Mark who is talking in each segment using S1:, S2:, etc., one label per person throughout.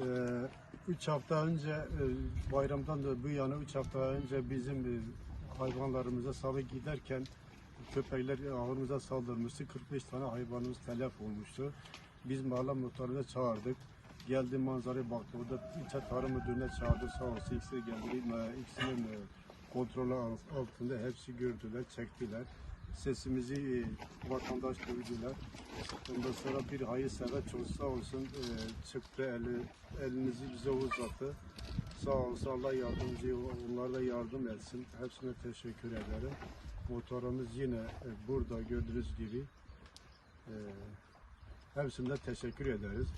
S1: Ee, üç hafta önce e, bayramdan da bu yana üç hafta önce bizim e, hayvanlarımıza salı giderken köpekler ağırımıza saldırmıştı. 45 tane hayvanımız telef olmuştu. Biz mahalle muhtarına çağırdık. Geldi manzaraya baktı. Orada ilçe tarım müdürüne çağırdı. Sağ olsun ikisi geldi. İkisinin e, kontrolü alt- altında hepsi gördüler, çektiler. Sesimizi e, vatandaş duydular. Ondan sonra bir hayırsever çok sağ olsun e, çıktı eli, elinizi bize uzattı. Sağ olsun Allah yardımcı onlara da yardım etsin. Hepsine teşekkür ederim. Motorumuz yine e, burada gördüğünüz gibi. E, hepsine teşekkür ederiz.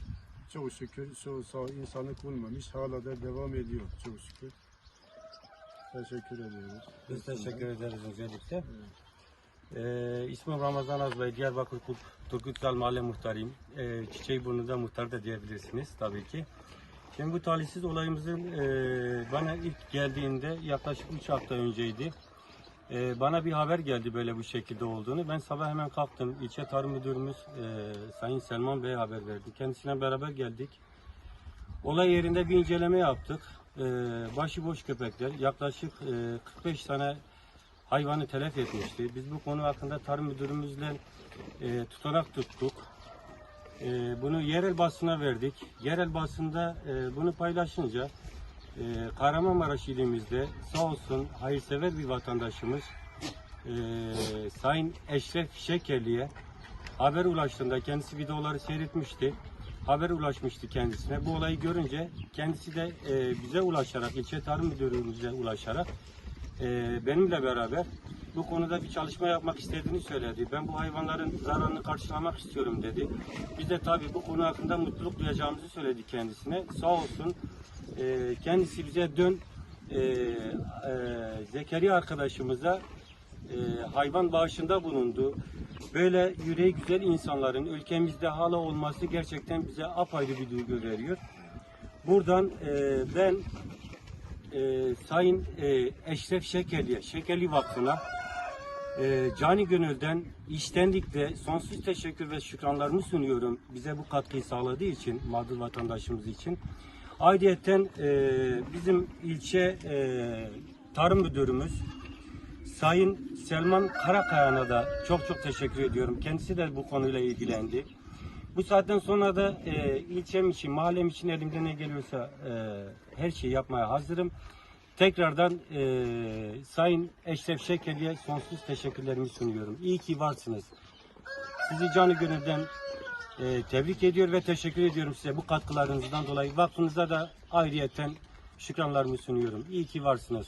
S1: Çok şükür şu sağ insanlık bulmamış. Hala da devam ediyor çok şükür. Teşekkür ediyoruz.
S2: Biz teşekkür ederiz özellikle. Ee, ismim Ramazan Azbay, Diyarbakır Kul- Turgutgal Mahalle Muhtarıyım. Ee, Çiçeğiburnu'da muhtar da diyebilirsiniz tabii ki. Şimdi bu talihsiz olayımızın e, bana ilk geldiğinde yaklaşık 3 hafta önceydi. E, bana bir haber geldi böyle bu şekilde olduğunu. Ben sabah hemen kalktım. İlçe Tarım Müdürümüz e, Sayın Selman Bey'e haber verdi. Kendisine beraber geldik. Olay yerinde bir inceleme yaptık. E, başıboş köpekler yaklaşık e, 45 tane hayvanı telef etmişti. Biz bu konu hakkında tarım müdürümüzle e, tutanak tuttuk. E, bunu yerel basına verdik. Yerel basında e, bunu paylaşınca e, Kahramanmaraş ilimizde sağ olsun hayırsever bir vatandaşımız e, Sayın Eşref Şekerli'ye haber ulaştığında kendisi videoları seyretmişti. Haber ulaşmıştı kendisine. Bu olayı görünce kendisi de e, bize ulaşarak, ilçe tarım müdürümüze ulaşarak e, benimle beraber bu konuda bir çalışma yapmak istediğini söyledi. Ben bu hayvanların zararını karşılamak istiyorum dedi. Biz de tabii bu konu hakkında mutluluk duyacağımızı söyledi kendisine. Sağ olsun e, kendisi bize dön e, e, Zekeriya arkadaşımıza e, hayvan bağışında bulundu. Böyle yüreği güzel insanların ülkemizde hala olması gerçekten bize apayrı bir duygu veriyor. Buradan e, ben e, Sayın e, Eşref Şekerli'ye, Şekerli Vakfı'na e, cani gönülden iştenlikle sonsuz teşekkür ve şükranlarımı sunuyorum. Bize bu katkıyı sağladığı için, mağdur vatandaşımız için. Ayrıyeten e, bizim ilçe e, tarım müdürümüz Sayın Selman Karakaya'na da çok çok teşekkür ediyorum. Kendisi de bu konuyla ilgilendi. Bu saatten sonra da e, ilçem için, mahallem için elimden ne geliyorsa e, her şeyi yapmaya hazırım. Tekrardan e, Sayın Eşref Şekerli'ye sonsuz teşekkürlerimi sunuyorum. İyi ki varsınız. Sizi canı gönülden e, tebrik ediyor ve teşekkür ediyorum size bu katkılarınızdan dolayı. Vakfınıza da ayrıyeten şükranlarımı sunuyorum. İyi ki varsınız.